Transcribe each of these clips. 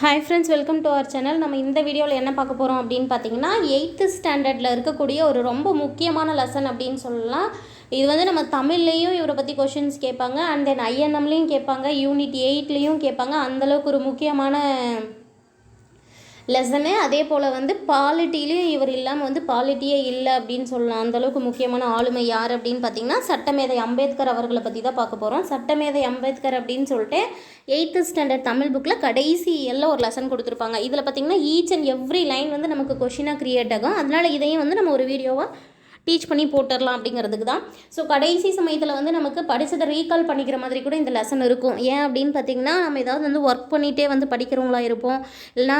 Hi friends welcome to our channel நம்ம இந்த வீடியோவில் என்ன பார்க்க போகிறோம் அப்படின்னு பார்த்தீங்கன்னா எயித்து ஸ்டாண்டர்டில் இருக்கக்கூடிய ஒரு ரொம்ப முக்கியமான லெசன் அப்படின்னு சொல்லலாம். இது வந்து நம்ம தமிழ்லேயும் இவரை பற்றி கொஷின்ஸ் கேட்பாங்க அண்ட் தென் ஐஎன்எம்லேயும் கேட்பாங்க யூனிட் எயிட்லேயும் கேட்பாங்க அந்தளவுக்கு ஒரு முக்கியமான லெசனு அதே போல் வந்து பாலிட்டிலையும் இவர் இல்லாமல் வந்து பாலிட்டியே இல்லை அப்படின்னு சொல்லலாம். அந்தளவுக்கு முக்கியமான ஆளுமை யார் அப்படின்னு பார்த்தீங்கன்னா சட்டமேதை அம்பேத்கர் அவர்களை பற்றி தான் பார்க்க போகிறோம் சட்டமேதை அம்பேத்கர் அப்படின்னு சொல்லிட்டு எயித்து ஸ்டாண்டர்ட் தமிழ் புக்கில் கடைசி எல்லாம் ஒரு லெசன் கொடுத்துருப்பாங்க. இதில் பார்த்தீங்கன்னா ஈச் அண்ட் எவ்ரி லைன் வந்து நமக்கு கொஷினாக க்ரியேட் ஆகும். அதனால் இதையும் வந்து நம்ம ஒரு வீடியோவாக டீச் பண்ணி போட்டுடலாம் அப்படிங்கிறதுக்கு தான். ஸோ கடைசி சமயத்தில் வந்து நமக்கு படித்ததை ரீகால் பண்ணிக்கிற மாதிரி கூட இந்த லெசன் இருக்கும். ஏன் அப்படின்னு பார்த்தீங்கன்னா நம்ம ஏதாவது வந்து ஒர்க் பண்ணிகிட்டே வந்து படிக்கிறவங்களா இருப்போம். இல்லைனா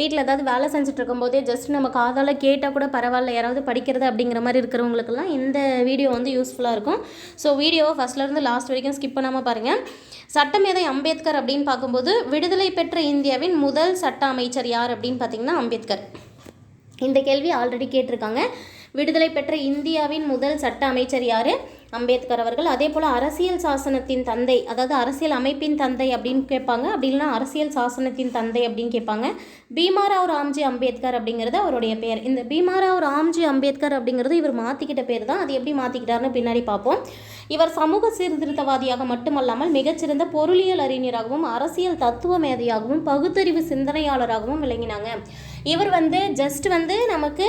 வீட்டில் ஏதாவது வேலை செஞ்சுட்டு இருக்கும்போதே ஜஸ்ட் நம்ம காதால் கேட்டால் கூட பரவாயில்ல யாராவது படிக்கிறது அப்படிங்கிற மாதிரி இருக்கிறவங்களுக்கெல்லாம் இந்த வீடியோ வந்து யூஸ்ஃபுல்லாக இருக்கும். ஸோ வீடியோவை ஃபஸ்ட்லேருந்து லாஸ்ட் வரைக்கும் ஸ்கிப் பண்ணாமல் பாருங்கள் சட்டமேதை அம்பேத்கர் அப்படின்னு பார்க்கும்போது விடுதலை பெற்ற இந்தியாவின் முதல் சட்ட அமைச்சர் யார் அப்படின்னு பார்த்தீங்கன்னா அம்பேத்கர். இந்த கேள்வி ஆல்ரெடி கேட்டிருக்காங்க. விடுதலை பெற்ற இந்தியாவின் முதல் சட்ட அமைச்சர் யார்? அம்பேத்கர் அவர்கள். அதே போல் அரசியல் சாசனத்தின் தந்தை அதாவது அரசியல் அமைப்பின் தந்தை அப்படின்னு கேட்பாங்க. அப்படி இல்லைனா அரசியல் சாசனத்தின் தந்தை அப்படின்னு கேட்பாங்க. பீமாராவ் ராம்ஜி அம்பேத்கர் அப்படிங்கிறது அவருடைய பேர். இந்த பீமாராவ் ராம்ஜி அம்பேத்கர் அப்படிங்கிறது இவர் மாற்றிக்கிட்ட பேர் தான். அது எப்படி மாற்றிக்கிட்டாருன்னு பின்னாடி பார்ப்போம். இவர் சமூக சீர்திருத்தவாதியாக மட்டுமல்லாமல் மிகச்சிறந்த பொருளியல் அறிஞராகவும் அரசியல் தத்துவ மேதையாகவும் பகுத்தறிவு சிந்தனையாளராகவும் விளங்கினாங்க. இவர் வந்து ஜஸ்ட் வந்து நமக்கு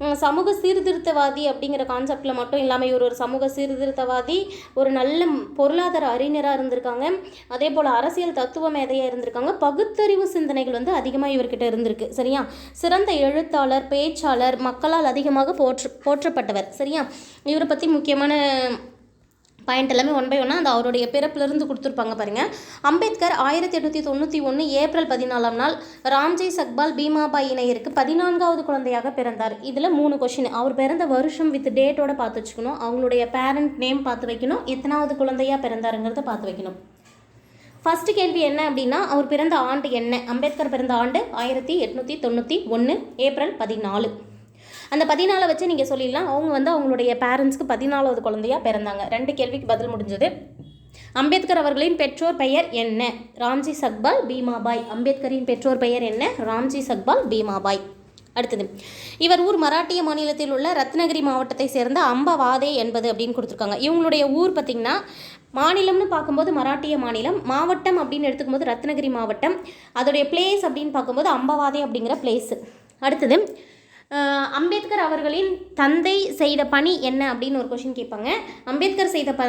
சமூக சீர்திருத்தவாதி அப்படிங்கிற கான்செப்டில் மட்டும் இல்லாமல் இவர் ஒரு சமூக சீர்திருத்தவாதி ஒரு நல்ல பொருளாதார அறிஞராக இருந்திருக்காங்க. அதே போல் அரசியல் தத்துவ மேதையாக இருந்திருக்காங்க. பகுத்தறிவு சிந்தனைகள் வந்து அதிகமாக இவர்கிட்ட இருந்திருக்கு. சரியா? சிறந்த எழுத்தாளர் பேச்சாளர் மக்களால் அதிகமாக போற்று போற்றப்பட்டவர். சரியா? இவரை பற்றி முக்கியமான பாயிண்ட் எல்லாமே ஒன் பை ஒன்னாக அந்த அவருடைய பிறப்பிலிருந்து கொடுத்துருப்பாங்க பாருங்கள் அம்பேத்கர் ஆயிரத்தி எட்நூற்றி தொண்ணூற்றி ஒன்று ஏப்ரல் பதினாலாம் நாள் ராம்ஜி சக்பால் பீமாபாய் இணையருக்கு பதினான்காவது குழந்தையாக பிறந்தார். இதில் மூணு கொஷின் அவர் பிறந்த வருஷம் வித் டேட்டோட பார்த்து வச்சுக்கணும். அவங்களுடைய பேரண்ட் நேம் பார்த்து வைக்கணும். எத்தனாவது குழந்தையாக பிறந்தாருங்கிறத பார்த்து வைக்கணும். ஃபஸ்ட்டு கேள்வி என்ன அப்படின்னா அவர் பிறந்த ஆண்டு என்ன? அம்பேத்கர் பிறந்த ஆண்டு ஆயிரத்தி எட்நூற்றி தொண்ணூற்றி ஒன்று ஏப்ரல் பதினாலு. அந்த பதினாலை வச்சு நீங்கள் சொல்லிடலாம். அவங்க வந்து அவங்களுடைய பேரண்ட்ஸ்க்கு பதினாலாவது குழந்தையாக பிறந்தாங்க. ரெண்டு கேள்விக்கு பதில் முடிஞ்சது. அம்பேத்கர் அவர்களின் பெற்றோர் பெயர் என்ன? ராம்ஜி சக்பால் பீமாபாய். அம்பேத்கரின் பெற்றோர் பெயர் என்ன? ராம்ஜி சக்பால் பீமாபாய். அடுத்தது இவர் ஊர் மராட்டிய மாநிலத்தில் உள்ள ரத்னகிரி மாவட்டத்தை சேர்ந்த அம்பவாதே என்பது அப்படின்னு கொடுத்துருக்காங்க. இவங்களுடைய ஊர் பார்த்திங்கன்னா மாநிலம்னு பார்க்கும்போது மராட்டிய மாநிலம் மாவட்டம் அப்படின்னு எடுத்துக்கும்போது ரத்னகிரி மாவட்டம் அதோடைய பிளேஸ் அப்படின்னு பார்க்கும்போது அம்பவாதே அப்படிங்கிற பிளேஸு அடுத்தது அம்பேத்கர் அவர்களின் தந்தை செய்த பணி என்ன அப்படின்னு ஒரு கொஷின் கேட்பாங்க. அம்பேத்கர் செய்த ப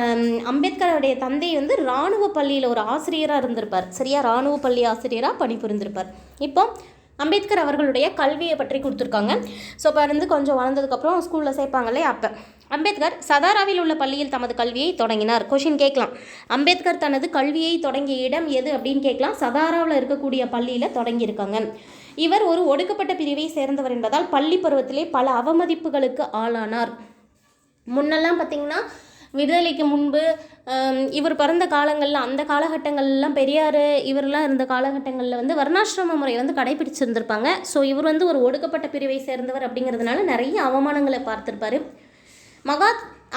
அம்பேத்கருடைய தந்தை வந்து இராணுவ பள்ளியில் ஒரு ஆசிரியராக இருந்திருப்பார். சரியா? இராணுவ பள்ளி ஆசிரியராக பணிபுரிந்திருப்பார். இப்போ அம்பேத்கர் அவர்களுடைய கல்வியை பற்றி கொடுத்துருக்காங்க. ஸோ இப்போ இருந்து கொஞ்சம் வளர்ந்ததுக்கப்புறம் ஸ்கூலில் சேர்ப்பாங்களே அப்போ அம்பேத்கர் சதாராவில் உள்ள பள்ளியில் தமது கல்வியை தொடங்கினார். கொஷின் கேட்கலாம். அம்பேத்கர் தனது கல்வியை தொடங்கிய இடம் எது அப்படின்னு கேட்கலாம். சதாராவில் இருக்கக்கூடிய பள்ளியில் தொடங்கியிருக்காங்க. இவர் ஒரு ஒடுக்கப்பட்ட பிரிவை சேர்ந்தவர் என்பதால் பள்ளி பருவத்திலே பல அவமதிப்புகளுக்கு ஆளானார். முன்னெல்லாம் பார்த்திங்கன்னா விடுதலைக்கு முன்பு இவர் பிறந்த காலங்களில் அந்த காலகட்டங்கள்லாம் பெரியார் இவரெல்லாம் இருந்த காலகட்டங்களில் வந்து வர்ணாசிரம முறை வந்து கடைபிடிச்சிருந்திருப்பாங்க. ஸோ இவர் வந்து ஒரு ஒடுக்கப்பட்ட பிரிவை சேர்ந்தவர் அப்படிங்கிறதுனால நிறைய அவமானங்களை பார்த்துருப்பாரு. மகா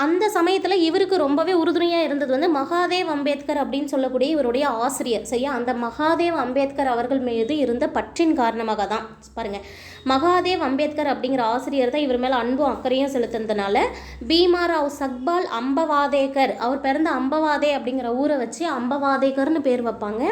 அந்த சமயத்தில் இவருக்கு ரொம்பவே உறுதுணையாக இருந்தது வந்து மகாதேவ் அம்பேத்கர் அப்படின்னு சொல்லக்கூடிய இவருடைய ஆசிரியர். சரியா? அந்த மகாதேவ் அம்பேத்கர் அவர்கள் மீது இருந்த பற்றின் காரணமாக தான் பாருங்கள் மகாதேவ் அம்பேத்கர் அப்படிங்கிற ஆசிரியர் தான் இவர் மேலே அன்பும் அக்கறையும் செலுத்துனதுனால பீமாராவ் சக்பால் அம்பவாதேகர் அவர் பிறந்த அம்பவாதே அப்படிங்கிற ஊரை வச்சு அம்பவாதேகர்னு பேர் வைப்பாங்க.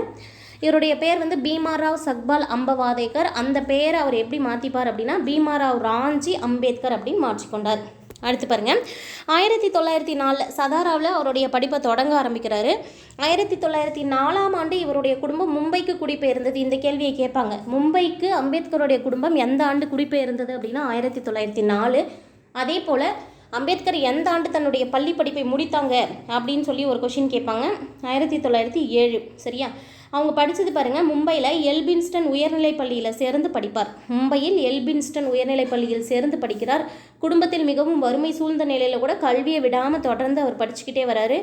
இவருடைய பேர் வந்து பீமாராவ் சக்பால் அம்பவாதேகர். அந்த பேரை அவர் எப்படி மாற்றிப்பார் அப்படின்னா பீமாராவ் ராஞ்சி அம்பேத்கர் அப்படின்னு மாற்றிக்கொண்டார். அடுத்து பாருங்கள் ஆயிரத்தி தொள்ளாயிரத்தி நாலில் சதாராவில் அவருடைய படிப்பை தொடங்க ஆரம்பிக்கிறாரு. ஆயிரத்தி தொள்ளாயிரத்தி நாலாம் ஆண்டு இவருடைய குடும்பம் மும்பைக்கு குடிபெயர்ந்தது. இந்த கேள்வியை கேட்பாங்க. மும்பைக்கு அம்பேத்கருடைய குடும்பம் எந்த ஆண்டு குடிபெயர்ந்தது அப்படின்னா ஆயிரத்தி தொள்ளாயிரத்தி நாலு. அதே போல் அம்பேத்கர் எந்த ஆண்டு தன்னுடைய பள்ளி படிப்பை முடித்தாங்க அப்படின்னு சொல்லி ஒரு கொஷின் கேட்பாங்க. ஆயிரத்தி தொள்ளாயிரத்தி ஏழு. சரியா? அவங்க படித்தது பாருங்கள் மும்பையில் எல்பின்ஸ்டன் உயர்நிலைப் பள்ளியில் சேர்ந்து படிப்பார். மும்பையில் எல்பின்ஸ்டன் உயர்நிலைப் பள்ளியில் சேர்ந்து படிக்கிறார் குடும்பத்தில் மிகவும் வறுமை சூழ்ந்த நிலையில் கூட கல்வியை விடாமல் தொடர்ந்து அவர் படிச்சுக்கிட்டே வராரு.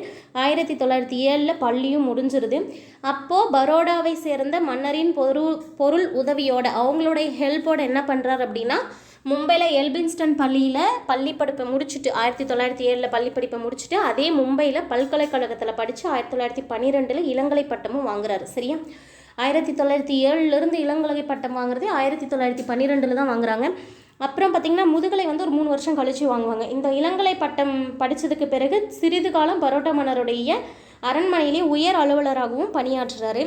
ஆயிரத்தி தொள்ளாயிரத்தி ஏழில் பள்ளியும் முடிஞ்சிருது. அப்போது பரோடாவை சேர்ந்த மன்னரின் பொருள் பொருள் உதவியோட அவங்களுடைய ஹெல்ப்போட என்ன பண்ணுறாரு அப்படின்னா மும்பையில் எல்பின்ஸ்டன் பள்ளியில் பள்ளி படிப்பை முடிச்சுட்டு ஆயிரத்தி தொள்ளாயிரத்தி ஏழில் பள்ளி படிப்பை முடிச்சுட்டு அதே மும்பையில் பல்கலைக்கழகத்தில் படித்து ஆயிரத்தி தொள்ளாயிரத்தி பன்னிரெண்டில் இளங்கலை பட்டமும் வாங்குறாரு. சரியா? ஆயிரத்தி தொள்ளாயிரத்தி ஏழுலேருந்து இளங்கலை பட்டம் வாங்குறது ஆயிரத்தி தொள்ளாயிரத்தி பன்னிரெண்டில் தான் வாங்குறாங்க. அப்புறம் பார்த்திங்கன்னா முதுகலை வந்து ஒரு மூணு வருஷம் கழித்து வாங்குவாங்க. இந்த இளங்கலை பட்டம் படித்ததுக்கு பிறகு சிறிது காலம் பரோட்டா மன்னருடைய அரண்மனையிலே உயர் அலுவலராகவும் பணியாற்றுறாரு.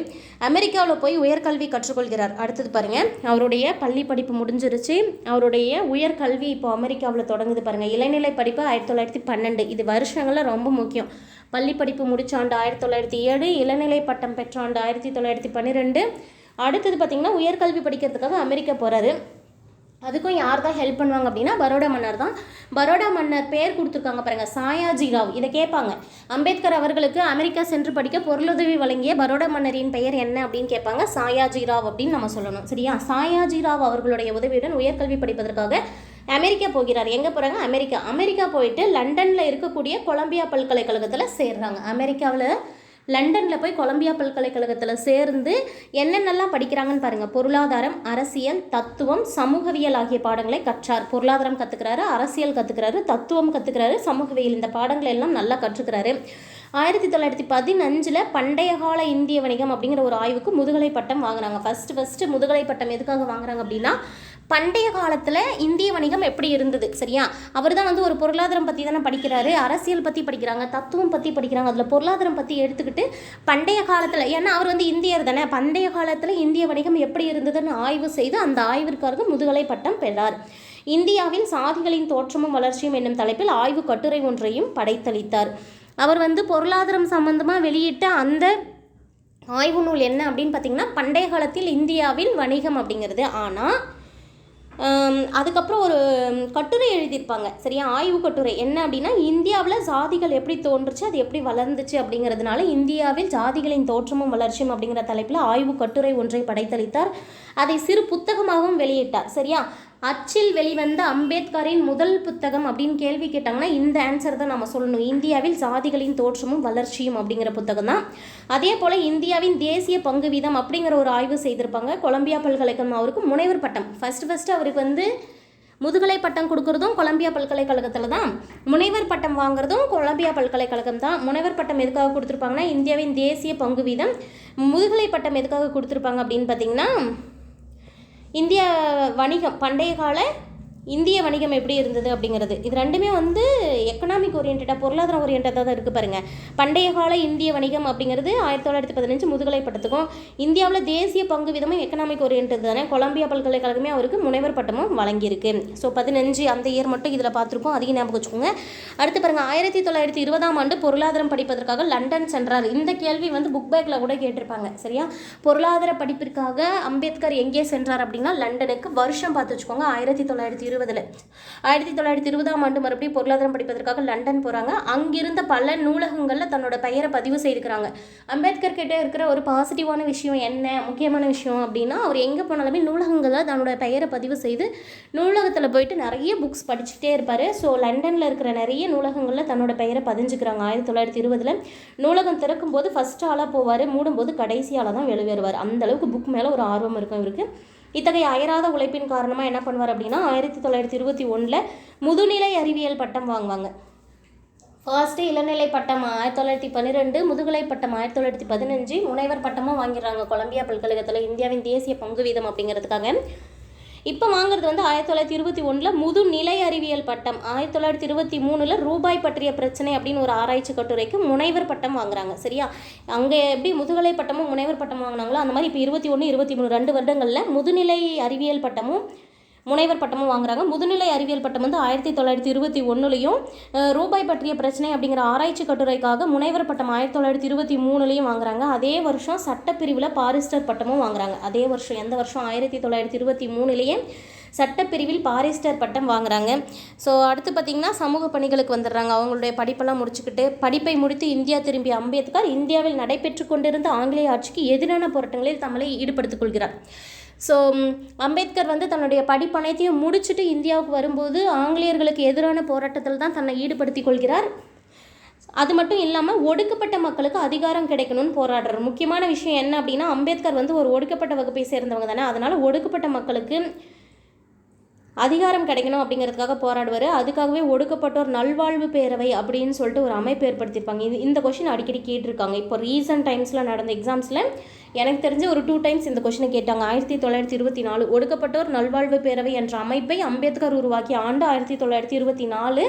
அமெரிக்காவில் போய் உயர்கல்வி கற்றுக்கொள்கிறார். அடுத்தது பாருங்கள் அவருடைய பள்ளி படிப்பு முடிஞ்சிருச்சு. அவருடைய உயர்கல்வி இப்போ அமெரிக்காவில் தொடங்குது பாருங்கள் இளநிலை படிப்பு ஆயிரத்தி தொள்ளாயிரத்தி பன்னெண்டு. இது வருஷங்களில் ரொம்ப முக்கியம். பள்ளி படிப்பு முடிச்சாண்டு ஆயிரத்தி தொள்ளாயிரத்தி ஏழு இளநிலை பட்டம் பெற்ற ஆண்டு ஆயிரத்தி தொள்ளாயிரத்தி பன்னிரெண்டு. அடுத்தது பார்த்திங்கன்னா உயர்கல்வி படிக்கிறதுக்காக அமெரிக்கா போகிறாரு அதுக்கும் யார் தான் ஹெல்ப் பண்ணுவாங்க அப்படின்னா பரோடா மன்னர் தான். பரோடா மன்னர் பேர் கொடுத்துருக்காங்க பாருங்க சாயாஜி ராவ். இதை கேட்பாங்க. அம்பேத்கர் அவர்களுக்கு அமெரிக்கா சென்று படிக்க பொருளுதவி வழங்கிய பரோடா மன்னரின் பெயர் என்ன அப்படின்னு கேட்பாங்க சாயாஜி ராவ் அப்படின்னு நம்ம சொல்லணும். சரியா? சாயாஜி ராவ் அவர்களுடைய உதவியுடன் உயர்கல்வி படிப்பதற்காக அமெரிக்கா போகிறார். எங்கே போகிறாங்க அமெரிக்கா. அமெரிக்கா போயிட்டு லண்டனில் இருக்கக்கூடிய கொலம்பியா பல்கலைக்கழகத்தில் சேர்றாங்க. அமெரிக்காவில் லண்டனில் போய் கொலம்பியா பல்கலைக்கழகத்தில் சேர்ந்து என்னென்னலாம் படிக்கிறாங்கன்னு பாருங்கள் பொருளாதாரம் அரசியல் தத்துவம் சமூகவியல் ஆகிய பாடங்களை கற்றார். பொருளாதாரம் கற்றுக்கிறாரு அரசியல் கற்றுக்கிறாரு தத்துவம் கற்றுக்கிறாரு சமூகவியல் இந்த பாடங்களை எல்லாம் நல்லா கற்றுக்கிறாரு. ஆயிரத்தி தொள்ளாயிரத்தி பதினஞ்சில் பண்டைய கால இந்திய வணிகம் அப்படிங்கிற ஒரு ஆய்வுக்கு முதுகலை பட்டம் வாங்குறாங்க. ஃபஸ்ட்டு ஃபஸ்ட்டு முதுகலை பட்டம் எதுக்காக வாங்குறாங்க அப்படின்னா பண்டைய காலத்தில் இந்திய வணிகம் எப்படி இருந்தது? சரியா? அவர் தான் வந்து ஒரு பொருளாதாரம் பற்றி தானே படிக்கிறாரு. அரசியல் பற்றி படிக்கிறாங்க தத்துவம் பற்றி படிக்கிறாங்க. அதில் பொருளாதாரம் பற்றி எடுத்துக்கிட்டு பண்டைய காலத்தில் ஏன்னா அவர் வந்து இந்தியர் தானே. பண்டைய காலத்தில் இந்திய வணிகம் எப்படி இருந்ததுன்னு ஆய்வு செய்து அந்த ஆய்விற்காக முதுகலை பட்டம் பெறார் இந்தியாவில் சாதிகளின் தோற்றமும் வளர்ச்சியும் என்னும் தலைப்பில் ஆய்வு கட்டுரை ஒன்றையும் படைத்தளித்தார். அவர் வந்து பொருளாதாரம் சம்பந்தமாக வெளியிட்ட அந்த ஆய்வு நூல் என்ன அப்படின்னு பார்த்தீங்கன்னா பண்டைய காலத்தில் இந்தியாவில் வணிகம் அப்படிங்கிறது. ஆனால் அதுக்கப்புறம் ஒரு கட்டுரை எழுதியிருப்பாங்க. சரியா? ஆய்வு கட்டுரை. என்ன அப்படின்னா இந்தியாவில் ஜாதிகள் எப்படி தோன்றுச்சு அது எப்படி வளர்ந்துச்சு அப்படிங்கிறதுனால இந்தியாவில் ஜாதிகளின் தோற்றமும் வளர்ச்சியும் அப்படிங்கிற தலைப்பில் ஆய்வு கட்டுரை ஒன்றை படைத்தளித்தார். அதை சிறு புத்தகமாகவும் வெளியிட்டார். சரியா? அச்சில் வெளிவந்த அம்பேத்கரின் முதல் புத்தகம் அப்படின்னு கேள்வி கேட்டாங்கன்னா இந்த ஆன்சர் தான் நம்ம சொல்லணும். இந்தியாவில் சாதிகளின் தோற்றமும் வளர்ச்சியும் அப்படிங்கிற புத்தகம் தான். அதே போல் இந்தியாவின் தேசிய பங்கு வீதம் அப்படிங்கிற ஒரு ஆய்வு செய்திருப்பாங்க. கொலம்பியா பல்கலைக்கழகம் அவருக்கு முனைவர் பட்டம். ஃபர்ஸ்ட் ஃபஸ்ட்டு அவருக்கு வந்து முதுகலை பட்டம் கொடுக்கறதும் கொலம்பியா பல்கலைக்கழகத்தில் தான். முனைவர் பட்டம் வாங்குறதும் கொலம்பியா பல்கலைக்கழகம் தான். முனைவர் பட்டம் எதுக்காக கொடுத்துருப்பாங்கன்னா இந்தியாவின் தேசிய பங்கு வீதம் முதுகலை பட்டம் எதுக்காக கொடுத்துருப்பாங்க அப்படின்னு பார்த்தீங்கன்னா இந்திய வணிகம் பண்டைய கால இந்திய வணிகம் எப்படி இருந்தது அப்படிங்கிறது. இது ரெண்டுமே வந்து எக்கனாமிக் ஓரியன்டாக பொருளாதார ஓரியன்டாக தான் இருக்குது பாருங்கள் பண்டைய கால இந்திய வணிகம் அப்படிங்கிறது ஆயிரத்தி தொள்ளாயிரத்தி பதினஞ்சு முதுகலை பட்டத்துக்கும் இந்தியாவில் தேசிய பங்கு விதமும் எக்கனாமிக் ஓரியன்ட் தானே. கொலம்பியா பல்கலைக்கழகமே அவருக்கு முனைவர் பட்டமும் வழங்கியிருக்கு. ஸோ பதினஞ்சு அந்த இயர் மட்டும் இதில் பார்த்துருக்கோம். அதிகம் ஞாபகம் வச்சுக்கோங்க. அடுத்து பாருங்கள் ஆயிரத்தி தொள்ளாயிரத்தி இருபதாம் ஆண்டு பொருளாதாரம் படிப்பதற்காக லண்டன் சென்றார். இந்த கேள்வி வந்து புக் பேக்கில் கூட கேட்டிருப்பாங்க. சரியா? பொருளாதார படிப்பிற்காக அம்பேத்கர் எங்கே சென்றார் அப்படின்னா லண்டனுக்கு வருஷம் பார்த்து வச்சுக்கோங்க. ஆயிரத்தி தொள்ளாயிரத்தி இருபதில். ஆயிரத்தி தொள்ளாயிரத்தி இருபதாம் ஆண்டு மறுபடியும் பொருளாதாரம் படிப்பதற்காக லண்டன் போகிறாங்க அங்கிருந்த பல நூலகங்களில் தன்னோட பெயரை பதிவு செய்திருக்கிறாங்க அம்பேத்கர் கிட்டே இருக்கிற ஒரு பாசிட்டிவான விஷயம் என்ன முக்கியமான விஷயம் அப்படின்னா அவர் எங்கே போனாலுமே நூலகங்களில் தன்னோட பெயரை பதிவு செய்து நூலகத்தில் போயிட்டு நிறைய புக்ஸ் படிச்சுட்டே இருப்பார். ஸோ லண்டனில் இருக்கிற நிறைய நூலகங்களில் தன்னோட பெயரை பதிஞ்சுக்கிறாங்க. ஆயிரத்தி தொள்ளாயிரத்தி இருபதில் நூலகம் திறக்கும் போது ஃபஸ்ட் ஆளாக போவார். மூடும்போது கடைசி ஆளாக தான் வெளியேறுவார். அந்தளவுக்கு புக் மேலே ஒரு ஆர்வம் இருக்கும் இவருக்கு. இத்தகைய அயராத உழைப்பின் காரணமாக என்ன பண்ணுவார் அப்படின்னா ஆயிரத்தி தொள்ளாயிரத்தி இருபத்தி ஒன்றில் முதுநிலை அறிவியல் பட்டம் வாங்குவாங்க. ஃபர்ஸ்ட்டு இளநிலை பட்டம் ஆயிரத்தி தொள்ளாயிரத்தி பன்னிரெண்டு முதுகலை பட்டம் ஆயிரத்தி தொள்ளாயிரத்தி பதினஞ்சு முனைவர் பட்டமும் வாங்கிடுறாங்க. கொலம்பியா பல்கலைக்கழகத்தில் இந்தியாவின் தேசிய பங்கு வீதம் அப்படிங்கிறதுக்காக. இப்போ வாங்குறது வந்து ஆயிரத்தி தொள்ளாயிரத்தி இருபத்தி ஒன்றில் முதுநிலை அறிவியல் பட்டம். ஆயிரத்தி தொள்ளாயிரத்தி இருபத்தி மூணில் ரூபாய் பற்றிய பிரச்சனை அப்படின்னு ஒரு ஆராய்ச்சி கட்டுரைக்கு முனைவர் பட்டம் வாங்குறாங்க. சரியா? அங்கே எப்படி முதுகலை பட்டமும் முனைவர் பட்டம் வாங்கினாங்களோ அந்த மாதிரி இப்போ இருபத்தி ஒன்று இருபத்தி மூணு ரெண்டு வருடங்களில் முதுநிலை அறிவியல் பட்டமும் முனைவர் பட்டமும் வாங்குறாங்க. முதுநிலை அறிவியல் பட்டம் வந்து ஆயிரத்தி தொள்ளாயிரத்தி இருபத்தி ஒன்றுலையும் ரூபாய் பற்றிய பிரச்சனை அப்படிங்கிற ஆராய்ச்சி கட்டுரைக்காக முனைவர் பட்டம் ஆயிரத்தி தொள்ளாயிரத்தி இருபத்தி மூணுலையும் வாங்குறாங்க. அதே வருஷம் சட்டப்பிரிவில் பாரிஸ்டர் பட்டமும் வாங்குறாங்க. அதே வருஷம் எந்த வருஷம்? ஆயிரத்தி தொள்ளாயிரத்தி இருபத்தி மூணுலேயே சட்டப்பிரிவில் பாரிஸ்டர் பட்டம் வாங்குறாங்க. ஸோ அடுத்து பார்த்திங்கன்னா சமூக பணிகளுக்கு வந்துடுறாங்க. அவங்களுடைய படிப்பெல்லாம் முடிச்சுக்கிட்டு படிப்பை முடித்து இந்தியா திரும்பிய அம்பேத்கர் இந்தியாவில் நடைபெற்று கொண்டிருந்த ஆங்கிலேய ஆட்சிக்கு எதிரான போராட்டங்களில் தம்மை ஈடுபடுத்திக் கொள்கிறார். ஸோ அம்பேத்கர் வந்து தன்னுடைய படிப்பு அனைத்தையும் முடிச்சுட்டு இந்தியாவுக்கு வரும்போது ஆங்கிலேயர்களுக்கு எதிரான போராட்டத்தில் தான் தன்னை ஈடுபடுத்திக் கொள்கிறார். அது மட்டும் இல்லாமல் ஒடுக்கப்பட்ட மக்களுக்கு அதிகாரம் கிடைக்கணும்னு போராடுறார். முக்கியமான விஷயம் என்ன அப்படின்னா அம்பேத்கர் வந்து ஒரு ஒடுக்கப்பட்ட வகுப்பை சேர்ந்தவங்க தானே. அதனால் ஒடுக்கப்பட்ட மக்களுக்கு அதிகாரம் கிடைக்கணும் அப்படிங்கிறதுக்காக போராடுவார். அதுக்காகவே ஒடுக்கப்பட்டோர் நல்வாழ்வு பேரவை அப்படின்னு சொல்லிட்டு ஒரு அமைப்பு ஏற்படுத்தியிருப்பாங்க. இது இந்த கொஷின் அடிக்கடி கேட்டிருக்காங்க. இப்போ ரீசன்ட் டைம்ஸில் நடந்த எக்ஸாம்ஸில் எனக்கு தெரிஞ்ச ஒரு டூ டைம்ஸ் இந்த கொஷினை கேட்டாங்க. ஆயிரத்தி தொள்ளாயிரத்தி இருபத்தி நாலு ஒடுக்கப்பட்டோர் நல்வாழ்வு பேரவை என்ற அமைப்பை அம்பேத்கர் உருவாக்கிய ஆண்டு ஆயிரத்தி தொள்ளாயிரத்தி இருபத்தி நாலு.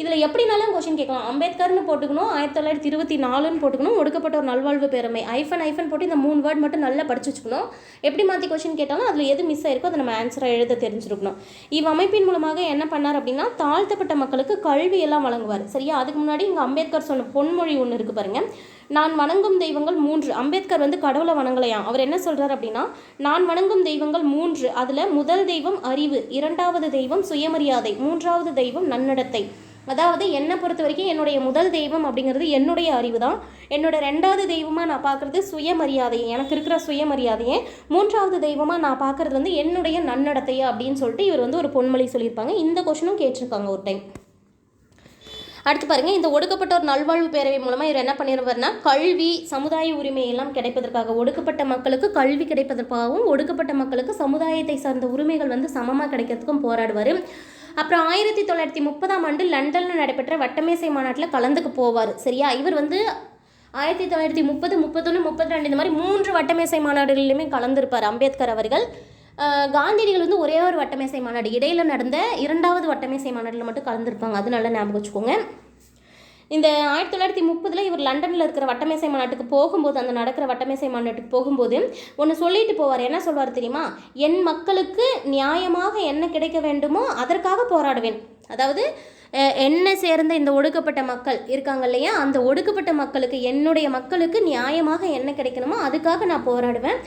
இதில் எப்படினாலும் கொஷின் கேட்கலாம். அம்பேத்கர்னு போட்டுக்கணும் ஆயிரத்தி தொள்ளாயிரத்தி இருபத்தி நாலுன்னு போட்டுக்கணும் ஒடுக்கப்பட்டோர் நல்வாழ்வு பேரமை ஐஃபன் ஐஃபன் போட்டு இந்த மூணு வேர்ட் மட்டும் நல்லா படிச்சு வச்சுக்கணும். எப்படி மாற்றி கொஷின் கேட்டாலும் அதில் எது மிஸ் ஆயிருக்கோ அதை நம்ம ஆன்சராக எழுத தெரிஞ்சிருக்கணும். இவ்வமைப்பின் மூலமாக என்ன பண்ணார் அப்படின்னா தாழ்த்தப்பட்ட மக்களுக்கு கல்வி எல்லாம் வழங்குவார். சரியா? அதுக்கு முன்னாடி இங்கே அம்பேத்கர் சொன்ன பொன்மொழி ஒன்று இருக்குது பாருங்க. நான் வணங்கும் தெய்வங்கள் மூன்று. அம்பேத்கர் வந்து கடவுளை வணங்கலையாம் அவர் என்ன சொல்கிறார் அப்படின்னா நான் வணங்கும் தெய்வங்கள் மூன்று. அதில் முதல் தெய்வம் அறிவு இரண்டாவது தெய்வம் சுயமரியாதை மூன்றாவது தெய்வம் நன்னடத்தை. அதாவது என்னை பொறுத்த வரைக்கும் என்னுடைய முதல் தெய்வம் அப்படிங்கிறது என்னுடைய அறிவு தான் என்னோட ரெண்டாவது தெய்வமாக நான் பார்க்குறது சுயமரியாதையை. எனக்கு இருக்கிற சுயமரியாதையை. மூன்றாவது தெய்வமாக நான் பார்க்குறது வந்து என்னுடைய நன்னடத்தையை அப்படின்னு சொல்லிட்டு இவர் வந்து ஒரு பொன்மொழி சொல்லியிருப்பாங்க. இந்த கொஷனும் கேட்டிருக்காங்க ஒரு டைம் அடுத்து பாருங்க. இந்த ஒடுக்கப்பட்டோர் நல்வாழ்வு பேரவை மூலமாக இவர் என்ன பண்ணிடுவார்னா கல்வி சமுதாய உரிமை எல்லாம் கிடைப்பதற்காக ஒடுக்கப்பட்ட மக்களுக்கு கல்வி கிடைப்பதற்காகவும் ஒடுக்கப்பட்ட மக்களுக்கு சமுதாயத்தை சார்ந்த உரிமைகள் வந்து சமமாக கிடைக்கிறதுக்கும் போராடுவார். அப்புறம் ஆயிரத்தி தொள்ளாயிரத்தி முப்பதாம் ஆண்டு லண்டனில் நடைபெற்ற வட்டமேசை மாநாட்டில் கலந்துக்க போவார். சரியா? இவர் வந்து ஆயிரத்தி தொள்ளாயிரத்தி முப்பது முப்பத்தொன்று முப்பத்தி ரெண்டு இந்த மாதிரி மூன்று வட்டமேசை மாநாடுகளிலுமே கலந்திருப்பார் அம்பேத்கர் அவர்கள். காந்தியடிகள் வந்து ஒரே ஒரு வட்டமேசை மாநாடு. இடையில் நடந்த இரண்டாவது வட்டமேசை மாநாட்டில் மட்டும் கலந்துருப்பாங்க. அது நல்லா ஞாபகம் வச்சுக்கோங்க. இந்த ஆயிரத்தி தொள்ளாயிரத்தி முப்பதில் இவர் லண்டனில் இருக்கிற வட்டமேசை மாநாட்டுக்கு போகும்போது அந்த நடக்கிற வட்டமேசை மாநாட்டுக்கு போகும்போது ஒன்று சொல்லிட்டு போவார். என்ன சொல்வார் தெரியுமா? என் மக்களுக்கு நியாயமாக என்ன கிடைக்க வேண்டுமோ அதற்காக போராடுவேன். அதாவது என்னை சேர்ந்த இந்த ஒடுக்கப்பட்ட மக்கள் இருக்காங்க இல்லையா? அந்த ஒடுக்கப்பட்ட மக்களுக்கு என்னுடைய மக்களுக்கு நியாயமாக என்ன கிடைக்கணுமோ அதுக்காக நான் போராடுவேன்.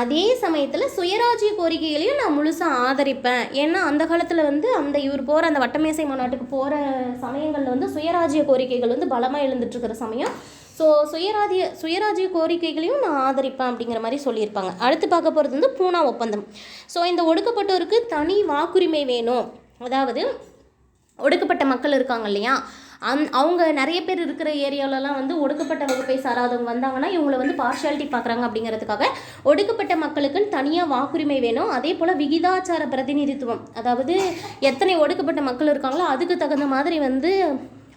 அதே சமயத்தில் சுயராஜ்ய கோரிக்கைகளையும் நான் முழுசாக ஆதரிப்பேன். ஏன்னா அந்த காலத்தில் வந்து அந்த இவர் போகிற அந்த வட்டமேசை மாநாட்டுக்கு போகிற சமயங்களில் வந்து சுயராஜ்ய கோரிக்கைகள் வந்து பலமாக எழுந்துட்டுருக்கிற சமயம். ஸோ சுயராஜ்ய சுயராஜ்ய கோரிக்கைகளையும் நான் ஆதரிப்பேன் அப்படிங்கிற மாதிரி சொல்லியிருப்பாங்க. அடுத்து பார்க்க போகிறது வந்து பூனா ஒப்பந்தம். ஸோ இந்த ஒடுக்கப்பட்டோருக்கு தனி வாக்குரிமை வேணும். அதாவது ஒடுக்கப்பட்ட மக்கள் இருக்காங்க இல்லையா? அந் அவங்க நிறைய பேர் இருக்கிற ஏரியாவிலலாம் வந்து ஒடுக்கப்பட்ட வகுப்பை சாராதவங்க வந்தாங்கன்னா இவங்களை வந்து பார்ஷியாலிட்டி பார்க்குறாங்க அப்படிங்கிறதுக்காக ஒடுக்கப்பட்ட மக்களுக்குன்னு தனியாக வாக்குரிமை வேணும். அதே போல் விகிதாச்சார பிரதிநிதித்துவம். அதாவது எத்தனை ஒடுக்கப்பட்ட மக்கள் இருக்காங்களோ அதுக்கு தகுந்த மாதிரி வந்து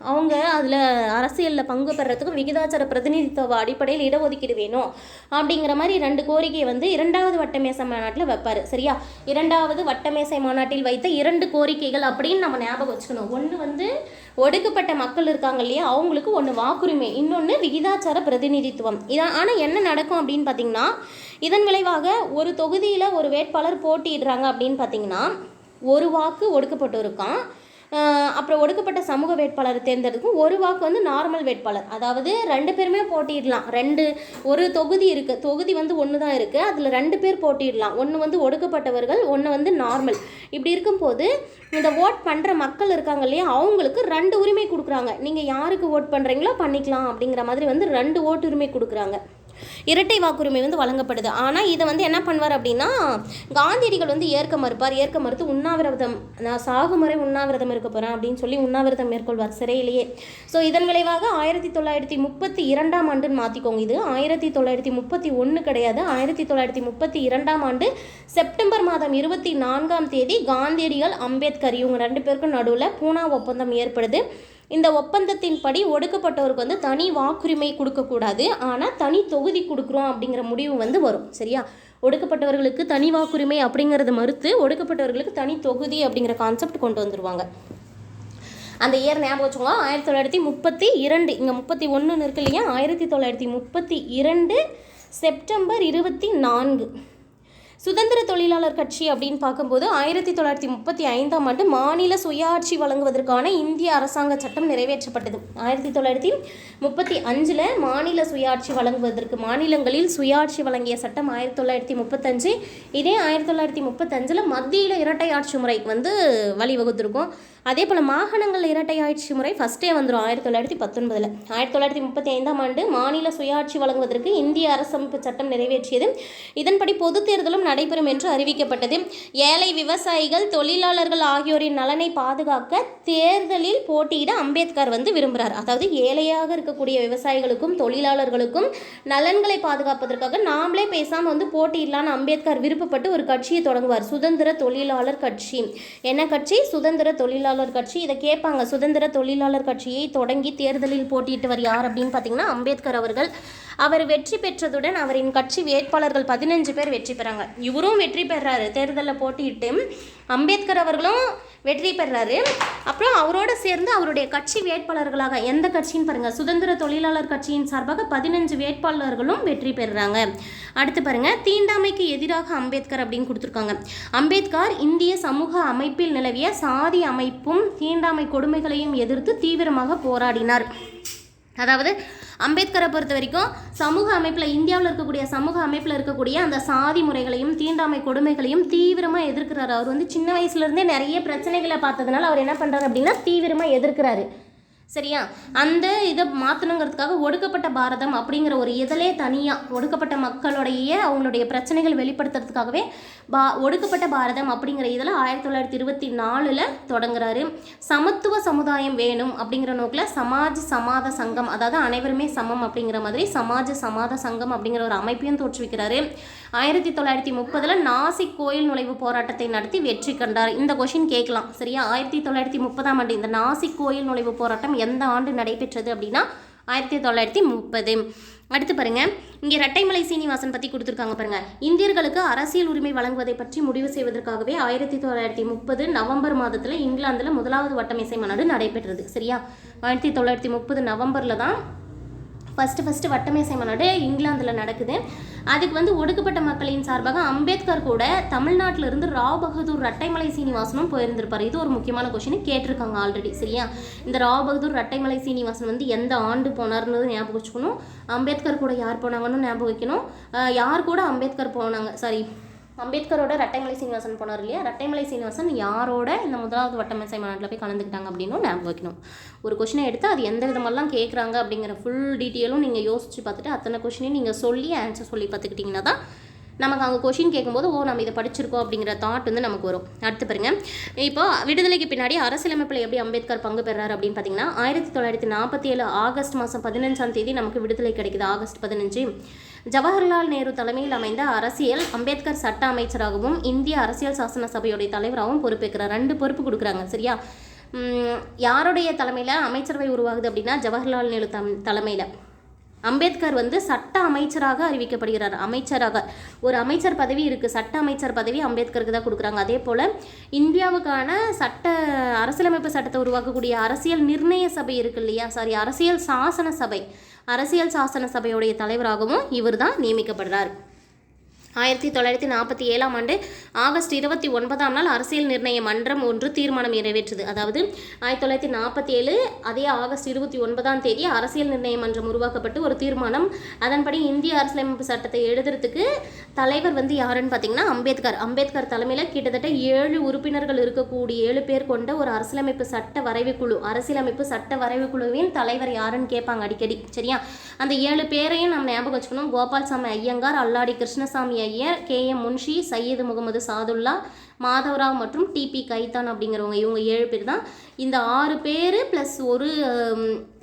அவங்க அதில் அரசியலில் பங்கு பெறத்துக்கும் விகிதாச்சார பிரதிநிதித்துவ அடிப்படையில் இடஒதுக்கீடு வேணும் அப்படிங்கிற மாதிரி ரெண்டு கோரிக்கையை வந்து இரண்டாவது வட்டமேசை மாநாட்டில் வைப்பார். சரியா? இரண்டாவது வட்டமேசை மாநாட்டில் வைத்த இரண்டு கோரிக்கைகள் அப்படின்னு நம்ம ஞாபகம் வச்சுக்கணும். ஒன்று வந்து ஒடுக்கப்பட்ட மக்கள் இருக்காங்க இல்லையா? அவங்களுக்கு ஒன்று வாக்குரிமை இன்னொன்று விகிதாச்சார பிரதிநிதித்துவம். இதான் ஆனால் என்ன நடக்கும் அப்படின்னு பார்த்தீங்கன்னா இதன் விளைவாக ஒரு தொகுதியில் ஒரு வேட்பாளர் போட்டியிடுறாங்க அப்படின்னு பார்த்தீங்கன்னா ஒரு வாக்கு ஒடுக்கப்பட்டு இருக்கான் அப்புறம் ஒடுக்கப்பட்ட சமூக வேட்பாளரை தேர்ந்தெடுக்கும் ஒரு வாக்கு வந்து நார்மல் வேட்பாளர். அதாவது ரெண்டு பேருமே போட்டியிடலாம் ரெண்டு ஒரு தொகுதி இருக்குது தொகுதி வந்து ஒன்று தான் இருக்குது அதில் ரெண்டு பேர் போட்டியிடலாம் ஒன்று வந்து ஒடுக்கப்பட்டவர்கள் ஒன்று வந்து நார்மல் இப்படி இருக்கும்போது இந்த ஓட் பண்ணுற மக்கள் இருக்காங்க இல்லையா? அவங்களுக்கு ரெண்டு உரிமை கொடுக்குறாங்க. நீங்கள் யாருக்கு ஓட் பண்ணுறீங்களோ பண்ணிக்கலாம் அப்படிங்கிற மாதிரி வந்து ரெண்டு ஓட்டுரிமை கொடுக்குறாங்க. இரட்டை வாக்குரிமை வந்து வழங்கப்படுது. ஆனால் இதை வந்து என்ன பண்ணுவார் அப்படின்னா காந்தியடிகள் வந்து ஏற்க மறுப்பார். ஏற்க மறுத்து உண்ணாவிரதம் நான் சாகுமுறை உண்ணாவிரதம் இருக்க போகிறேன் அப்படின்னு சொல்லி உண்ணாவிரதம் மேற்கொள்வார் சிறையிலேயே. ஸோ இதன் விளைவாக ஆயிரத்தி தொள்ளாயிரத்தி முப்பத்தி இரண்டாம் ஆண்டுன்னு மாற்றிக்கோங்க இது. ஆயிரத்தி தொள்ளாயிரத்தி முப்பத்தி ஒன்று கிடையாது. ஆயிரத்தி தொள்ளாயிரத்தி முப்பத்தி இரண்டாம் ஆண்டு செப்டம்பர் மாதம் இருபத்தி நான்காம் தேதி காந்தியடிகள் அம்பேத்கர் இவங்க ரெண்டு பேருக்கும் நடுவில் பூனா ஒப்பந்தம் ஏற்படுது. இந்த ஒப்பந்தத்தின்படி ஒடுக்கப்பட்டவருக்கு வந்து தனி வாக்குரிமை கொடுக்கக்கூடாது ஆனால் தனி தொகுதி கொடுக்குறோம் அப்படிங்கிற முடிவு வந்து வரும். சரியா? ஒடுக்கப்பட்டவர்களுக்கு தனி வாக்குரிமை அப்படிங்கிறத மறுத்து ஒடுக்கப்பட்டவர்களுக்கு தனி தொகுதி அப்படிங்கிற கான்செப்ட் கொண்டு வந்துருவாங்க. அந்த இயர் ஞாபகம் வச்சுக்கோங்க. ஆயிரத்தி தொள்ளாயிரத்தி முப்பத்தி இரண்டு இங்கே முப்பத்தி ஒன்றுன்னு இருக்கு இல்லையா? ஆயிரத்தி தொள்ளாயிரத்தி முப்பத்தி இரண்டு செப்டம்பர் இருபத்தி நான்கு. சுதந்திர தொழிலாளர் கட்சி அப்படின்னு பார்க்கும்போது ஆயிரத்தி தொள்ளாயிரத்தி முப்பத்தி ஐந்தாம் ஆண்டு மாநில சுயாட்சி வழங்குவதற்கான இந்திய அரசாங்க சட்டம் நிறைவேற்றப்பட்டது. ஆயிரத்தி தொள்ளாயிரத்தி முப்பத்தி அஞ்சில் மாநில சுயாட்சி வழங்குவதற்கு மாநிலங்களில் சுயாட்சி வழங்கிய சட்டம் ஆயிரத்தி தொள்ளாயிரத்தி முப்பத்தஞ்சு. இதே ஆயிரத்தி தொள்ளாயிரத்தி முப்பத்தஞ்சில் மத்தியில் இரட்டை ஆட்சி முறைக்கு வந்து வழிவகுத்திருக்கும். அதே போல் மாகாணங்கள் இரட்டை ஆட்சி முறை ஃபஸ்ட்டே வந்துடும் ஆயிரத்தி தொள்ளாயிரத்தி பத்தொன்பதில். ஆயிரத்தி தொள்ளாயிரத்தி முப்பத்தி ஐந்தாம் ஆண்டு மாநில சுயாட்சி வழங்குவதற்கு இந்திய அரசமைப்பு சட்டம் நிறைவேற்றியது. இதன்படி பொது தேர்தலும் நடைபெறும் என்று அறிவிக்கப்பட்டது. ஏழை விவசாயிகள் தொழிலாளர்கள் ஆகியோரின் நலனை பாதுகாக்க தேர்தலில் போட்டியிட அம்பேத்கர் வந்து விரும்புகிறார் அதாவது ஏழையாக இருக்கக்கூடிய விவசாயிகளுக்கும் தொழிலாளர்களுக்கும் நலன்களை பாதுகாப்பதற்காக நாமளே பேசாமல் வந்து போட்டியிடலான்னு அம்பேத்கர் விருப்பப்பட்டு ஒரு கட்சியை தொடங்குவார். சுதந்திர தொழிலாளர் கட்சி. என்ன கட்சி? சுதந்திர தொழிலாளர் கட்சி இதை கேட்பாங்க. சுதந்திர தொழிலாளர் கட்சியை தொடங்கி தேர்தலில் போட்டியிட்டவர் யார் அப்படின்னு பார்த்தீங்கன்னா அம்பேத்கர் அவர்கள். அவர் வெற்றி பெற்றதுடன் அவரின் கட்சி வேட்பாளர்கள் பதினஞ்சு பேர் வெற்றி பெறாங்க. இவரும் வெற்றி பெறாரு. தேர்தலில் போட்டியிட்டு அம்பேத்கர் அவர்களும் வெற்றி பெறாரு. அப்புறம் அவரோட சேர்ந்து அவருடைய கட்சி வேட்பாளர்களாக எந்த கட்சின்னு பாருங்க சுதந்திர தொழிலாளர் கட்சியின் சார்பாக பதினஞ்சு வேட்பாளர்களும் வெற்றி பெறுறாங்க அடுத்து பாருங்க தீண்டாமைக்கு எதிராக அம்பேத்கர் அப்படின்னு கொடுத்துருக்காங்க. அம்பேத்கர் இந்திய சமூக அமைப்பில் நிலவிய சாதி அமைப்பும் தீண்டாமை கொடுமைகளையும் எதிர்த்து தீவிரமாக போராடினார். அதாவது அம்பேத்கரை பொறுத்த வரைக்கும் சமூக அமைப்பில் இந்தியாவில் இருக்கக்கூடிய சமூக அமைப்பில் இருக்கக்கூடிய அந்த சாதி முறைகளையும் தீண்டாமை கொடுமைகளையும் தீவிரமாக எதிர்க்கிறாரு. அவர் வந்து சின்ன வயசுலேருந்தே நிறைய பிரச்சனைகளை பார்த்ததுனால அவர் என்ன பண்ணுறாரு அப்படின்னா தீவிரமாக எதிர்க்கிறாரு. சரியா? அந்த இதை மாற்றணுங்கிறதுக்காக ஒடுக்கப்பட்ட பாரதம் அப்படிங்கிற ஒரு இதழே தனியாக ஒடுக்கப்பட்ட மக்களுடைய அவங்களுடைய பிரச்சனைகள் வெளிப்படுத்துறதுக்காகவே பா ஒடுக்கப்பட்ட பாரதம் அப்படிங்கிற இதில் ஆயிரத்தி தொள்ளாயிரத்தி இருபத்தி நாலில் தொடங்குறாரு. சமத்துவ சமுதாயம் வேணும் அப்படிங்கிற நோக்கில் சமாஜ் சமாத சங்கம் அதாவது அனைவருமே சமம் அப்படிங்கிற மாதிரி சமாஜ சமாத சங்கம் அப்படிங்கிற ஒரு அமைப்பையும் தோற்றுவிக்கிறாரு. ஆயிரத்தி தொள்ளாயிரத்தி முப்பதில் நாசிக் கோயில் நுழைவு போராட்டத்தை நடத்தி வெற்றி கண்டார். இந்த கொஷின் கேட்கலாம் சரியா? ஆயிரத்தி தொள்ளாயிரத்தி முப்பதாம் ஆண்டு இந்த நாசிக் கோயில் நுழைவு போராட்டம் எந்த ஆண்டு நடைபெற்றது அப்படின்னா ஆயிரத்தி தொள்ளாயிரத்தி முப்பது. அடுத்து பாருங்க. இங்கே இரட்டைமலை சீனிவாசன் பற்றி கொடுத்துருக்காங்க பாருங்க. இந்தியர்களுக்கு அரசியல் உரிமை வழங்குவதை பற்றி முடிவு செய்வதற்காகவே ஆயிரத்தி தொள்ளாயிரத்தி முப்பது நவம்பர் மாதத்தில் இங்கிலாந்தில் முதலாவது வட்டமேசை மாநாடு நடைபெற்றது. சரியா? ஆயிரத்தி தொள்ளாயிரத்தி முப்பது நவம்பரில் தான் ஃபஸ்ட்டு ஃபஸ்ட்டு வட்டமேசை மாநாடு இங்கிலாந்தில் நடக்குது. அதுக்கு வந்து ஒடுக்கப்பட்ட மக்களின் சார்பாக அம்பேத்கர் கூட தமிழ்நாட்டில் இருந்து ராவ் பகதூர் ரட்டைமலை சீனிவாசனும் போயிருந்திருப்பார். இது ஒரு முக்கியமான கொஷின் கேட்டிருக்காங்க ஆல்ரெடி சரியா? இந்த ராவ் பகதூர் ரட்டைமலை சீனிவாசன் வந்து எந்த ஆண்டு போனார்னு ஞாபகம் வச்சுக்கணும். அம்பேத்கர் கூட யார் போனாங்கன்னு ஞாபகம் வைக்கணும். யார் கூட அம்பேத்கர் போனாங்க? சாரி அம்பேத்கரோட ரட்டைமலை சீனிவாசன் போனார் இல்லையா? ரட்டைமலை சீனிவாசன் யாரோட இந்த முதலாவது வட்டமேசை மாநாட்டில் போய் கலந்துக்கிட்டாங்க அப்படின்னு ஞாபகம் வைக்கணும் ஒரு கொஷினை எடுத்து அது எந்த விதமெல்லாம் கேட்குறாங்க அப்படிங்கிற ஃபுல் டீட்டெயிலும் நீங்கள் யோசிச்சு பார்த்துட்டு அத்தனை கொஷினையும் நீங்கள் சொல்லி ஆன்சர் சொல்லி பார்த்துக்கிட்டிங்கன்னா தான் நமக்கு அங்கே கொஷின் கேட்கும்போது ஓ நம்ம இதை படிச்சிருக்கோம் அப்படிங்கிற தாட் வந்து நமக்கு வரும். அடுத்து பாருங்க. இப்போ விடுதலைக்கு பின்னாடி அரசியலமைப்பில் எப்படி அம்பேத்கர் பங்கு பெறாரு அப்படின்னு பார்த்தீங்கன்னா ஆயிரத்தி தொள்ளாயிரத்தி நாற்பத்தி ஏழு ஆகஸ்ட் மாதம் பதினஞ்சாம் தேதி நமக்கு விடுதலை கிடைக்குது. ஆகஸ்ட் பதினஞ்சு. ஜவஹர்லால் நேரு தலைமையில் அமைந்த அரசியல் அம்பேத்கர் சட்ட அமைச்சராகவும் இந்திய அரசியல் சாசன சபையுடைய தலைவராகவும் பொறுப்பேற்கிறார். ரெண்டு பொறுப்பு கொடுக்குறாங்க சரியா? யாருடைய தலைமையில் அமைச்சரவை உருவாகுது அப்படின்னா ஜவஹர்லால் நேரு தம் தலைமையில். அம்பேத்கர் வந்து சட்ட அமைச்சராக அறிவிக்கப்படுகிறார். அமைச்சராக. ஒரு அமைச்சர் பதவி இருக்குது சட்ட அமைச்சர் பதவி அம்பேத்கருக்கு தான் கொடுக்குறாங்க. அதே போல் இந்தியாவுக்கான சட்ட அரசியலமைப்பு சட்டத்தை உருவாக்கக்கூடிய அரசியல் நிர்ணய சபை இருக்கு இல்லையா? சாரி அரசியல் சாசன சபை. அரசியல் சாசன சபையுடைய தலைவராகவும் இவர் தான் நியமிக்கப்படுறார். ஆயிரத்தி தொள்ளாயிரத்தி நாற்பத்தி ஏழாம் ஆண்டு ஆகஸ்ட் இருபத்தி ஒன்பதாம் நாள் அரசியல் நிர்ணய மன்றம் ஒன்று தீர்மானம் நிறைவேற்றுது. அதாவது ஆயிரத்தி தொள்ளாயிரத்தி நாற்பத்தி ஏழு அதே ஆகஸ்ட் இருபத்தி ஒன்பதாம் தேதி அரசியல் நிர்ணய மன்றம் உருவாக்கப்பட்டு ஒரு தீர்மானம். அதன்படி இந்திய அரசியலமைப்பு சட்டத்தை எழுதுறதுக்கு தலைவர் வந்து யாருன்னு பார்த்தீங்கன்னா அம்பேத்கர். அம்பேத்கர் தலைமையில் கிட்டத்தட்ட ஏழு உறுப்பினர்கள் இருக்கக்கூடிய ஏழு பேர் கொண்ட ஒரு அரசியலமைப்பு சட்ட வரைவு குழு அரசியலமைப்பு சட்ட வரைவு குழுவின் தலைவர் யாருன்னு கேட்பாங்க அடிக்கடி. சரியா? அந்த ஏழு பேரையும் நம்ம ஞாபகம் வச்சுக்கணும். கோபால்சாமி ஐயங்கார் அல்லாடி கிருஷ்ணசாமி ஐயர் கே எம் முன்ஷி சையது முகமது சாதுல்லா மாதவராவ் மற்றும் டிபி கைத்தான் அப்படிங்கிறவங்க. இவங்க ஏழு பேர் தான். இந்த ஆறு பேர் ப்ளஸ் ஒரு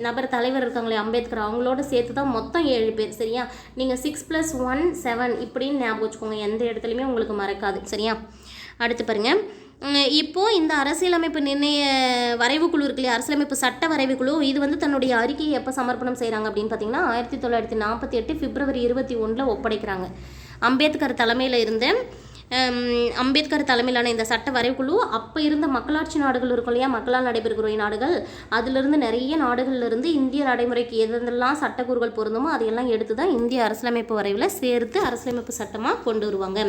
நபர் தலைவர் இருக்காங்களே அம்பேத்கர் அவங்களோட சேர்த்து தான் மொத்தம் ஏழு பேர் சரியா? நீங்கள் சிக்ஸ் ப்ளஸ் ஒன் செவன் இப்படின்னு ஞாபகம் வச்சுக்கோங்க. எந்த இடத்துலையுமே உங்களுக்கு மறக்காது சரியா? அடுத்து பாருங்கள் இப்போது இந்த அரசியலமைப்பு நிர்ணய வரைவுக்குழு இருக்கு இல்லையா? அரசியலமைப்பு சட்ட வரைவுக்குழு. இது வந்து தன்னுடைய அறிக்கையை எப்போ சமர்ப்பணம் செய்கிறாங்க அப்படின்னு பார்த்தீங்கன்னா ஆயிரத்தி தொள்ளாயிரத்தி நாற்பத்தி எட்டு பிப்ரவரி இருபத்தி ஒன்றில் ஒப்படைக்கிறாங்க. அம்பேத்கர் தலைமையில் இருந்த அம்பேத்கர் தலைமையிலான இந்த சட்ட வரைவுக்குழு அப்போ இருந்த மக்களாட்சி நாடுகள் இருக்கும் இல்லையா? மக்களால் நடைபெறுகிற நாடுகள். அதிலிருந்து நிறைய நாடுகள்லேருந்து இந்திய நடைமுறைக்கு எதெல்லாம் சட்டக்கூறுகள் பொருந்துமோ அதையெல்லாம் எடுத்து தான் இந்திய அரசியலமைப்பு வரைவில் சேர்த்து அரசியலமைப்பு சட்டமாக கொண்டு வருவாங்க.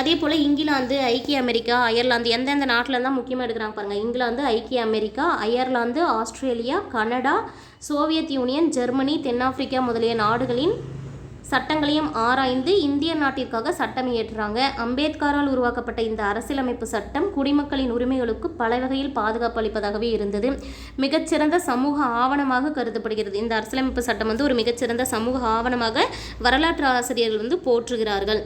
அதே போல் இங்கிலாந்து ஐக்கிய அமெரிக்கா அயர்லாந்து எந்தெந்த நாட்டில் தான் முக்கியமாக எடுக்கிறாங்க பாருங்கள் இங்கிலாந்து ஐக்கிய America Ireland Australia Canada Soviet Union Germany தென்னாப்பிரிக்கா முதலிய நாடுகளின் சட்டங்களையும் ஆராய்ந்து இந்திய நாட்டிற்காக சட்டம் இயற்றுறாங்க. அம்பேத்கரால் உருவாக்கப்பட்ட இந்த அரசியலமைப்பு சட்டம் குடிமக்களின் உரிமைகளுக்கு பல வகையில் பாதுகாப்பு அளிப்பதாகவே இருந்தது. மிகச்சிறந்த சமூக ஆவணமாக கருதப்படுகிறது. இந்த அரசியலமைப்பு சட்டம் வந்து ஒரு மிகச்சிறந்த சமூக ஆவணமாக வரலாற்று ஆசிரியர்கள் வந்து போற்றுகிறார்கள்.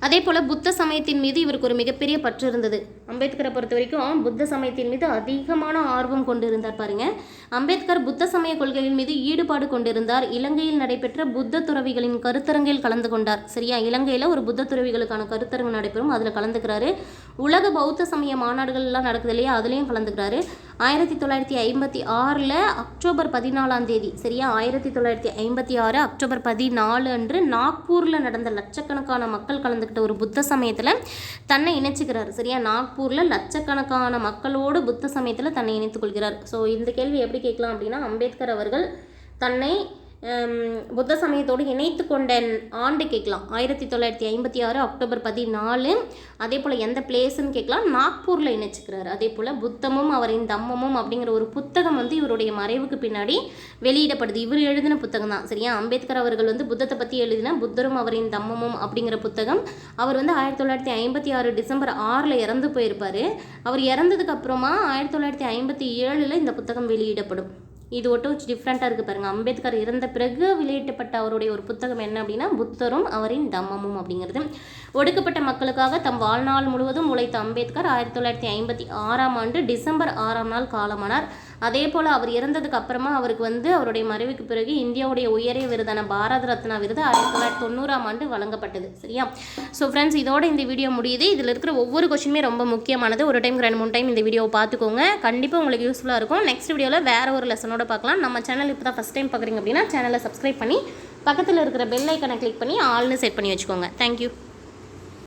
அதே போல் புத்த சமயத்தின் மீது இவருக்கு ஒரு மிகப்பெரிய பற்று இருந்தது. அம்பேத்கரை பொறுத்த வரைக்கும் புத்த சமயத்தின் மீது அதிகமான ஆர்வம் கொண்டிருந்தார் பாருங்க. அம்பேத்கர் புத்த சமய கொள்கைகள் மீது ஈடுபாடு கொண்டிருந்தார். இலங்கையில் நடைபெற்ற புத்த துறவிகளின் கருத்தரங்கில் கலந்து கொண்டார். சரியா? இலங்கையில் ஒரு புத்த துறவிகளுக்கான கருத்தரங்கு நடைபெறும். அதில் கலந்துக்கிறாரு. உலக பௌத்த சமய மாநாடுகள்லாம் நடக்குது இல்லையா? அதுலேயும் கலந்துக்கிறாரு. ஆயிரத்தி தொள்ளாயிரத்தி ஐம்பத்தி ஆறில் அக்டோபர் பதினாலாம் தேதி சரியா? ஆயிரத்தி தொள்ளாயிரத்தி ஐம்பத்தி ஆறு அக்டோபர் பதினாலு அன்று நாக்பூரில் நடந்த லட்சக்கணக்கான மக்கள் கலந்துக்கிட்ட ஒரு புத்த சமயத்தில் தன்னை இணைச்சிக்கிறார் சரியா? நாக்பூரில் லட்சக்கணக்கான மக்களோடு புத்த சமயத்தில் தன்னை இணைத்துக்கொள்கிறார் ஸோ இந்த கேள்வி எப்படி கேட்கலாம் அப்படின்னா அம்பேத்கர் அவர்கள் தன்னை புத்த சமயத்தோடு இணைத்து கொண்ட ஆண்டு கேட்கலாம். ஆயிரத்தி தொள்ளாயிரத்தி ஐம்பத்தி ஆறு அக்டோபர் பதினாலு. அதே போல் எந்த பிளேஸ்ன்னு கேட்கலாம். நாக்பூரில் இணைச்சிக்கிறார். அதே போல் புத்தமும் அவரின் தம்மமும் அப்படிங்கிற ஒரு புத்தகம் வந்து இவருடைய மறைவுக்கு பின்னாடி வெளியிடப்படுது. இவர் எழுதின புத்தகம் தான் சரியா? அம்பேத்கர் அவர்கள் வந்து புத்தத்தை பற்றி எழுதின புத்தரும் அவரின் தம்மமும் அப்படிங்கிற புத்தகம். அவர் வந்து ஆயிரத்தி தொள்ளாயிரத்தி ஐம்பத்தி ஆறு டிசம்பர் ஆறில் இறந்து போயிருப்பார். அவர் இறந்ததுக்கு அப்புறமா ஆயிரத்தி தொள்ளாயிரத்தி ஐம்பத்தி ஏழில் இந்த புத்தகம் வெளியிடப்படும். இது ஒட்டும் டிஃப்ரெண்ட்டாக இருக்குது பாருங்கள் அம்பேத்கர் இறந்த பிறகு வெளியிட்டப்பட்ட அவருடைய ஒரு புத்தகம் என்ன அப்படின்னா புத்தரும் அவரின் தம்மமும் அப்படிங்கிறது. ஒடுக்கப்பட்ட மக்களுக்காக தம் வாழ்நாள் முழுவதும் உழைத்த அம்பேத்கர் ஆயிரத்தி தொள்ளாயிரத்தி ஐம்பத்தி ஆறாம் ஆண்டு டிசம்பர் ஆறாம் நாள் காலமானார். அதே போல் அவர் இறந்ததுக்கு அப்புறமா அவருக்கு வந்து அவருடைய மறைவுக்கு பிறகு இந்தியாவுடைய உயரிய விருதான பாரத ரத்னா விருது ஆயிரத்தி தொள்ளாயிரத்தி தொண்ணூறாம் ஆண்டு வழங்கப்பட்டது. சரியா? ஸோ ஃப்ரெண்ட்ஸ் இதோட இந்த வீடியோ முடியுது. இதில் இருக்கிற ஒவ்வொரு கொஷினுமே ரொம்ப முக்கியமானது. ஒரு டைம் ரெண்டு மூணு டைம் இந்த வீடியோவை பார்த்துக்கோங்க. கண்டிப்பாக உங்களுக்கு யூஸ்ஃபுல்லாக இருக்கும். நெக்ஸ்ட் வீடியோவில் வேறு ஒரு லெசனோட பார்க்கலாம். நம்ம சேனல் இப்போ தான் ஃபஸ்ட் டைம் பார்க்குறீங்க அப்படின்னா சேனலை சப்ஸ்கிரைப் பண்ணி பக்கத்தில் இருக்கிற பெல் ஐக்கனை கிளிக் பண்ணி ஆல்னு செட் பண்ணி வச்சுக்கோங்க. தேங்க்யூ